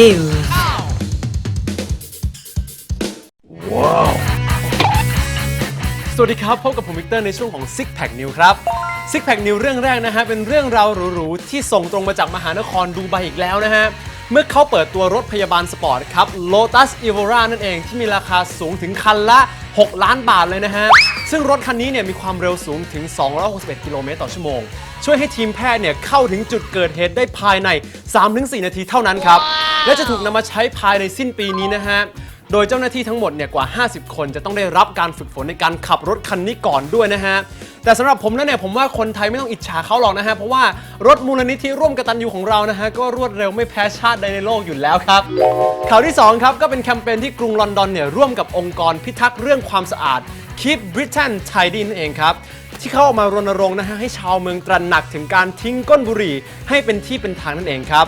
News สวัสดีครับ พบกับผมวิกเตอร์ในช่วงของ Six Pack New ครับ Six Pack New เรื่องแรกนะฮะ เป็นเรื่องราวหรูๆ ที่ส่งตรงมาจากมหานครดูไบอีกแล้วนะฮะ เมื่อเขาเปิดตัวรถพยาบาลสปอร์ตครับ Lotus Evora นั่นเองที่มีราคาสูงถึงคันละ 6 ล้านบาทเลยนะฮะ ซึ่งรถคันนี้เนี่ยมีความเร็วสูงถึง 261 กิโลเมตรต่อชั่วโมง ช่วยให้ทีมแพทย์เนี่ยเข้าถึงจุดเกิดเหตุได้ภายใน 3-4 นาทีเท่านั้นครับ และจะถูกนำมาใช้ภายในสิ้นปีนี้นะฮะโดยเจ้าหน้าที่ทั้งหมดเนี่ยกว่า 50 คนจะต้องได้รับการฝึกฝนในการขับรถคันนี้ก่อนด้วยนะฮะ แต่สำหรับผมแล้วเนี่ยผมว่าคนไทยไม่ต้องอิจฉาเขาหรอกนะฮะ เพราะว่ารถมูลนิธิร่วมกตันยูของเรานะฮะ ก็รวดเร็วไม่แพ้ชาติใดในโลกอยู่แล้วครับ ข่าวที่ 2 ครับ ก็เป็นแคมเปญที่กรุงลอนดอนเนี่ยร่วมกับองค์กรพิทักษ์เรื่องความสะอาด Keep Britain Tidy นั่นเองครับ ที่เขาออกมารณรงค์นะฮะให้ชาวเมืองตระหนักถึงการทิ้งก้นบุหรี่ให้เป็นที่เป็นทางนั่นเองครับ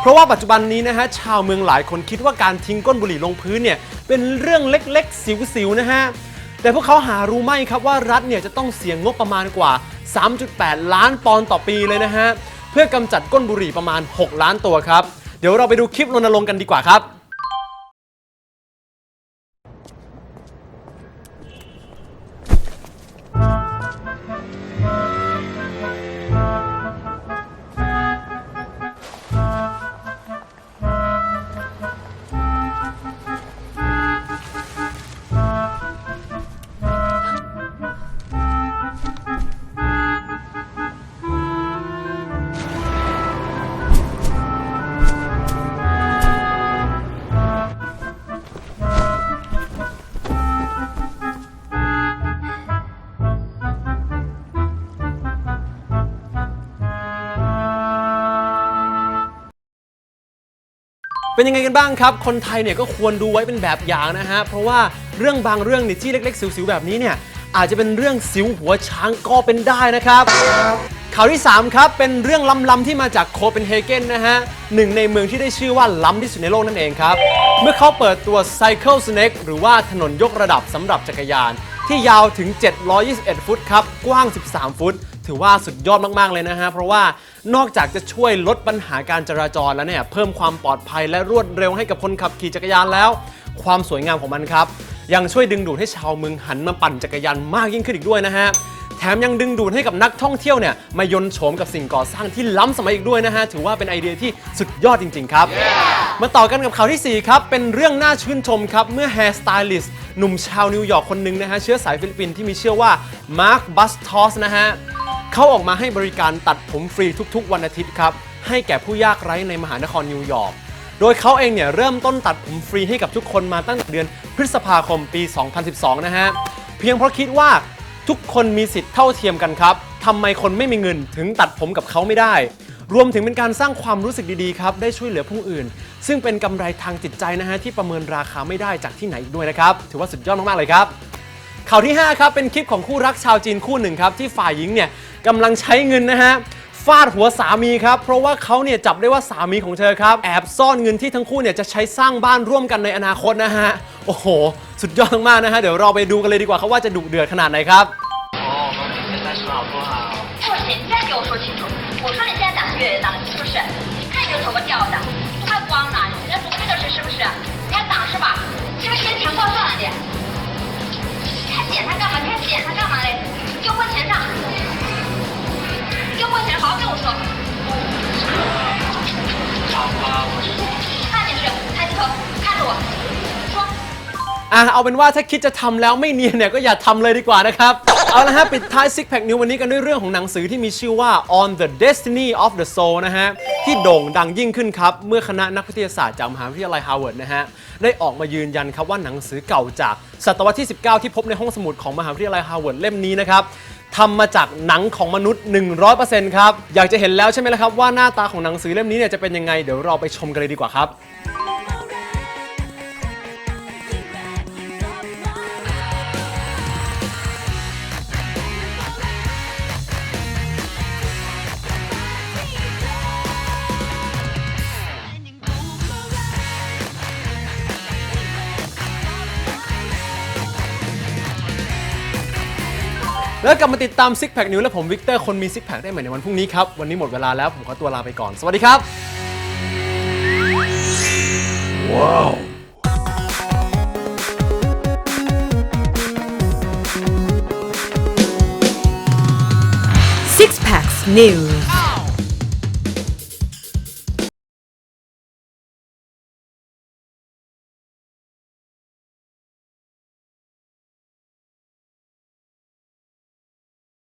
เพราะว่าปัจจุบันนี้นะฮะชาวเมืองหลายคนคิดว่าการทิ้งก้นบุหรี่ลงพื้นเนี่ยเป็นเรื่องเล็กๆ สิวๆนะฮะแต่พวกเขาหารู้ไหมครับว่ารัฐเนี่ยจะต้องเสียงงบประมาณกว่า 3.8 ล้านปอนด์ต่อปีเลยนะฮะเพื่อกำจัดก้นบุหรี่ประมาณ 6 ล้านตัวครับ เดี๋ยวเราไปดูคลิปรณรงค์กันดีกว่าครับ เป็นยังไงกันบ้างครับ คนไทยเนี่ยก็ควรดูไว้เป็นแบบอย่างนะฮะ เพราะว่าเรื่องบางเรื่องเนี่ยที่เล็กๆ สิวๆ แบบนี้เนี่ยอาจจะเป็นเรื่องสิวหัวช้างก็เป็นได้นะครับ ข่าวที่ 3 ครับ เป็นเรื่องล้ำๆที่มาจากโคเปนเฮเกนนะฮะหนึ่งในเมืองที่ได้ชื่อว่าล้ำที่สุดในโลกนั่นเองครับ เมื่อเขาเปิดตัว Cycle Snake หรือว่าถนนยกระดับสำหรับจักรยาน ที่ยาวถึง 721 ฟุตครับ กว้าง 13 ฟุต ถือว่าสุดยอดมาก ๆ เลยนะฮะ เพราะว่านอกจากจะช่วยลดปัญหาการจราจรแล้วเนี่ย เพิ่มความปลอดภัยและรวดเร็วให้กับคนขับขี่จักรยานแล้ว ความสวยงามของมันครับ ยังช่วยดึงดูดให้ชาวเมืองหันมาปั่นจักรยานมากยิ่งขึ้นอีกด้วยนะฮะแถมยังดึงดูดให้กับนักท่องเที่ยวเนี่ยมายนต์โฉมกับสิ่งก่อสร้างที่ล้ำสมัยอีกด้วยนะฮะ ถือว่าเป็นไอเดียที่สุดยอดจริง ๆ ครับ มาต่อกันกับข่าวทีสี่ 4 ครับ เป็นเรื่องน่าชื่นชมครับ เมื่อแฮร์สไตลิสต์หนุ่มชาวนิวยอร์กคนหนึ่งนะฮะ เชื้อสายฟิลิปปินส์ที่มีชื่อว่ามาร์คบัสทอสนะฮะ เขาออกมาให้บริการตัดผมฟรีทุกๆ วันอาทิตย์ครับ ให้แก่ผู้ยากไร้ในมหานครนิวยอร์ก โดยเขาเองเนี่ยเริ่มต้นตัดผมฟรีให้กับทุกคนมาตั้งแต่เดือนพฤษภาคมปี 2012 นะฮะ เพียงเพราะคิดว่าทุกคนมีสิทธิ์เท่าเทียมกันครับทำไมคนไม่มีเงินถึงตัดผมกับเขาไม่ได้ รวมถึงเป็นการสร้างความรู้สึกดีๆครับ ได้ช่วยเหลือผู้อื่น ซึ่งเป็นกำไรทางจิตใจนะฮะที่ประเมินราคาไม่ได้จากที่ไหนอีกด้วยนะครับ ถือว่าสุดยอดมากๆเลยครับ ข่าวที่ 5 ครับ เป็นคลิปของคู่รักชาวจีนคู่หนึ่งครับ ที่ฝ่ายหญิงเนี่ยกำลังใช้เงินนะฮะฟาดหัวสามีครับ เพราะว่าเขาเนี่ยจับได้ว่าสามีของเธอครับ แอบซ่อนเงินที่ทั้งคู่เนี่ยจะใช้สร้างบ้านร่วมกันในอนาคตนะฮะ โอ้โห สุดยอดมากๆนะฮะ เดี๋ยวเราไปดูกันเลยดีกว่าครับว่าจะดุเดือดขนาดไหนครับ 哦，和你现在是好不好？不行，你再给我说清楚。我说你现在打的越打的是不是？你看你这头发掉的，太光了，人家不会的是是不是？你还挡是吧？是不是先钱报上来的？ 你还剪他干嘛？你还剪他干嘛嘞？给我汇钱上！给我汇钱，好好跟我说。好吧，我是看电视，抬起头，看着我，说。 อ่ะเอาเป็นว่าถ้าคิดจะทำแล้วไม่เนียนเนี่ยก็อย่าทำเลยดีกว่านะครับ เอาละฮะ ปิดท้าย Six Pack New วันนี้กันด้วยเรื่องของหนังสือที่มีชื่อว่า On the Destiny of the Soul นะฮะ ที่โด่งดังยิ่งขึ้นครับ เมื่อคณะนักวิทยาศาสตร์จากมหาวิทยาลัยฮาร์วาร์ดนะฮะ ได้ออกมายืนยันครับว่าหนังสือเก่าจากศตวรรษที่ 19 ที่พบในห้องสมุดของมหาวิทยาลัยฮาร์วาร์ดเล่มนี้นะครับทำมาจากหนังของมนุษย์ 100%ครับอยากจะเห็นแล้วใช่ไหมล่ะครับว่าหน้าตาของหนังสือเล่มนี้เนี่ยจะเป็นยังไงเดี๋ยวเราไปชมกันเลยดีกว่าครับ แล้วกลับมาติดตามซิกแพคนิวและผมวิกเตอร์คนมีซิกแพคได้ใหม่ในวันพรุ่งนี้ครับ วันนี้หมดเวลาแล้วผมขอตัวลาไปก่อน สวัสดีครับว้าว6 packs news.